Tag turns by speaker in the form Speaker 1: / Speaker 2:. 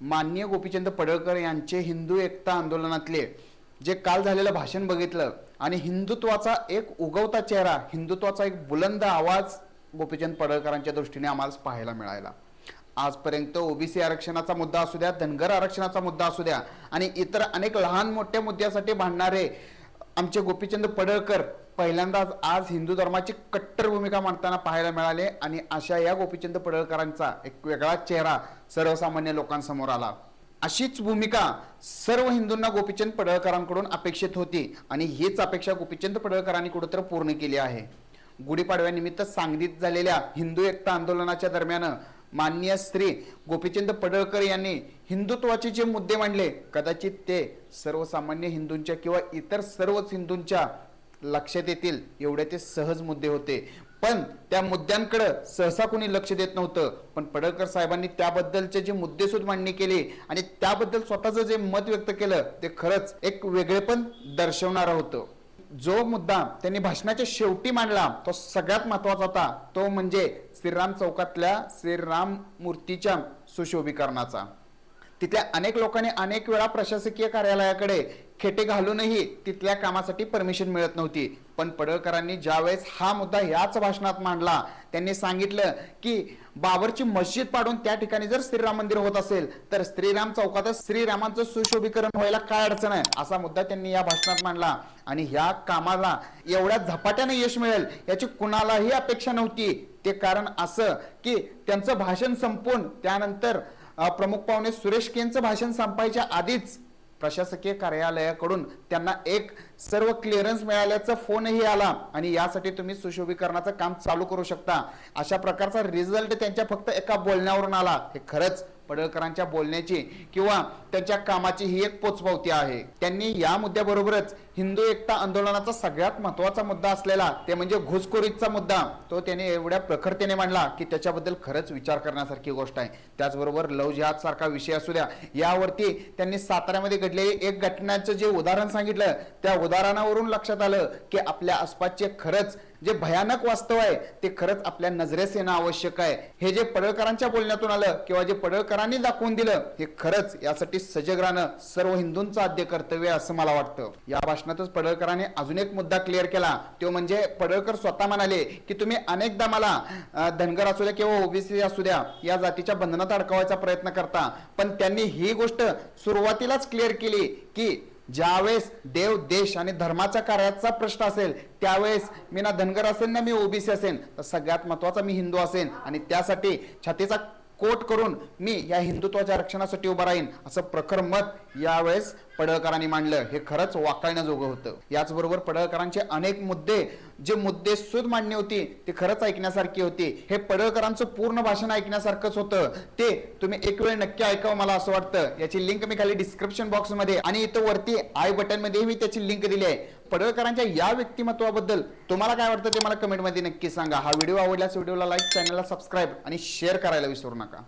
Speaker 1: माननीय गोपीचंद पडळकर यांचे हिंदू एकता आंदोलनातले जे काल झालेलं भाषण बघितलं आणि हिंदुत्वाचा एक उगवता चेहरा हिंदुत्वाचा एक बुलंद आवाज गोपीचंद पडळकरांच्या दृष्टीने आम्हाला पाहायला मिळाला आजपर्यंत ओबीसी आरक्षणाचा मुद्दा असू द्या धनगर आरक्षणाचा मुद्दा असू द्या आणि इतर अनेक लहान मोठ्या मुद्द्यासाठी भांडणारे आमचे गोपीचंद पडळकर पहिल्यांदाच आज हिंदू धर्माची कट्टर भूमिका मांडताना पाहायला मिळाले आणि अशा या गोपीचंद पडळकरांचा एक वेगळा चेहरा सर्वसामान्य लोकांसमोर आला. अशीच भूमिका सर्व हिंदूंना गोपीचंद पडळकरांकडून अपेक्षित होती आणि हीच अपेक्षा गोपीचंद पडळकरांनी कुठंतरी पूर्ण केली आहे. गुढीपाडव्यानिमित्त सांगलीत झालेल्या हिंदू एकता आंदोलनाच्या दरम्यान माननीय श्री गोपीचंद पडळकर यांनी हिंदुत्वाचे जे मुद्दे मांडले कदाचित ते सर्वसामान्य हिंदूंच्या किंवा इतर सर्वच हिंदूंच्या लक्षात येतील. एवढे ते सहज मुद्दे होते. पण त्या मुद्द्यांकडे सहसा कोणी लक्ष देत नव्हतं. पण पडळकर साहेबांनी त्याबद्दलचे जे मुद्देसूद मांडणी केली आणि त्याबद्दल स्वतःचं जे मत व्यक्त केलं ते खरंच एक वेगळेपण दर्शवणारं होतं. जो मुद्दा त्यांनी भाषणाच्या शेवटी मांडला तो सगळ्यात महत्त्वाचा होता. तो म्हणजे श्रीराम चौकातल्या श्रीराम मूर्तीच्या सुशोभीकरणाचा. तिथल्या अनेक लोकांनी अनेक वेळा प्रशासकीय कार्यालयाकडे खेटे घालूनही तिथल्या कामासाठी परमिशन मिळत नव्हती. पण पडळकरांनी ज्यावेळेस हा मुद्दा याच भाषणात मांडला त्यांनी सांगितलं की बाबरची मस्जिद पाडून त्या ठिकाणी जर श्रीराम मंदिर होत असेल तर श्रीराम चौकातच श्रीरामांचं सुशोभीकरण व्हायला काय अडचण आहे? असा मुद्दा त्यांनी या भाषणात मांडला. आणि ह्या कामाला एवढ्या झपाट्याने यश मिळेल याची कुणालाही अपेक्षा नव्हती. ते कारण असं की त्यांचं भाषण संपून त्यानंतर प्रमुख पाहुणे सुरेश केंचं भाषण संपायच्या आधीच प्रशासकीय कार्यालयाकडून त्यांना एक सर्व क्लिअरन्स मिळाल्याचा फोनही आला. आणि यासाठी तुम्ही सुशोभीकरणाचं काम चालू करू शकता. अशा प्रकारचा रिझल्ट त्यांच्या फक्त एका बोलण्यावरून आला. हे खरंच पडळकरांच्या बोलण्याची किंवा त्यांच्या कामाची ही एक पोचपावती आहे. त्यांनी या मुद्द्याबरोबरच हिंदू एकता आंदोलनाचा सगळ्यात महत्त्वाचा मुद्दा असलेला ते म्हणजे घुसखोरीचा मुद्दा तो त्याने एवढ्या प्रखरतेने मांडला की त्याच्याबद्दल खरंच विचार करण्यासारखी गोष्ट आहे. त्याचबरोबर लव जिहाद सारखा विषय असू द्या यावरती त्यांनी साताऱ्यामध्ये घडलेली एक घटनाचं जे उदाहरण सांगितलं त्या उदाहरणावरून लक्षात आलं की आपल्या आसपासचे खरंच जे भयानक वास्तव आहे ते खरंच आपल्या नजरेस येणं आवश्यक आहे. हे जे पडळकरांच्या बोलण्यातून आलं किंवा जे पडळकरांनी दाखवून दिलं हे खरंच यासाठी सजग राहणं सर्व हिंदूंचं आद्य कर्तव्य असं मला वाटतं. या भाषणातच पडळकरांनी अजून एक मुद्दा क्लिअर केला. तो म्हणजे पडळकर स्वतः म्हणाले की तुम्ही अनेकदा मला धनगर असू द्या किंवा ओबीसी असू द्या या जातीच्या बंधनात अडकवायचा प्रयत्न करता. पण त्यांनी ही गोष्ट सुरुवातीलाच क्लिअर केली की ज्यावेळेस देव देश आणि धर्माच्या कार्याचा प्रश्न असेल त्यावेळेस मी ना धनगर असेल ना मी ओबीसी असेल तर सगळ्यात महत्त्वाचा मी हिंदू असेल. आणि त्यासाठी छातीचा कोट करून मी या हिंदुत्वाच्या रक्षणासाठी उभा राहीन असं प्रखर मत यावेळेस पडळकरांनी मांडलं. हे खरंच वाकाळण्याजोगं होतं. याचबरोबर पडळकरांचे अनेक मुद्दे जे मुद्दे सुद मांडणी होती ते खरंच ऐकण्यासारखी होती. हे पडळकरांचं पूर्ण भाषण ऐकण्यासारखंच होतं. ते तुम्ही एक वेळ नक्की ऐकावं मला असं वाटतं. याची लिंक मी खाली डिस्क्रिप्शन बॉक्समध्ये आणि इथं वरती आय बटनमध्ये मी त्याची लिंक दिली आहे. पडळकरांच्या या व्यक्तिमत्वाबद्दल तुम्हाला काय वाटतं ते मला कमेंटमध्ये नक्की सांगा. हा व्हिडिओ आवडल्यास व्हिडिओला लाईक चॅनलला सबस्क्राईब आणि शेअर करायला विसरू नका.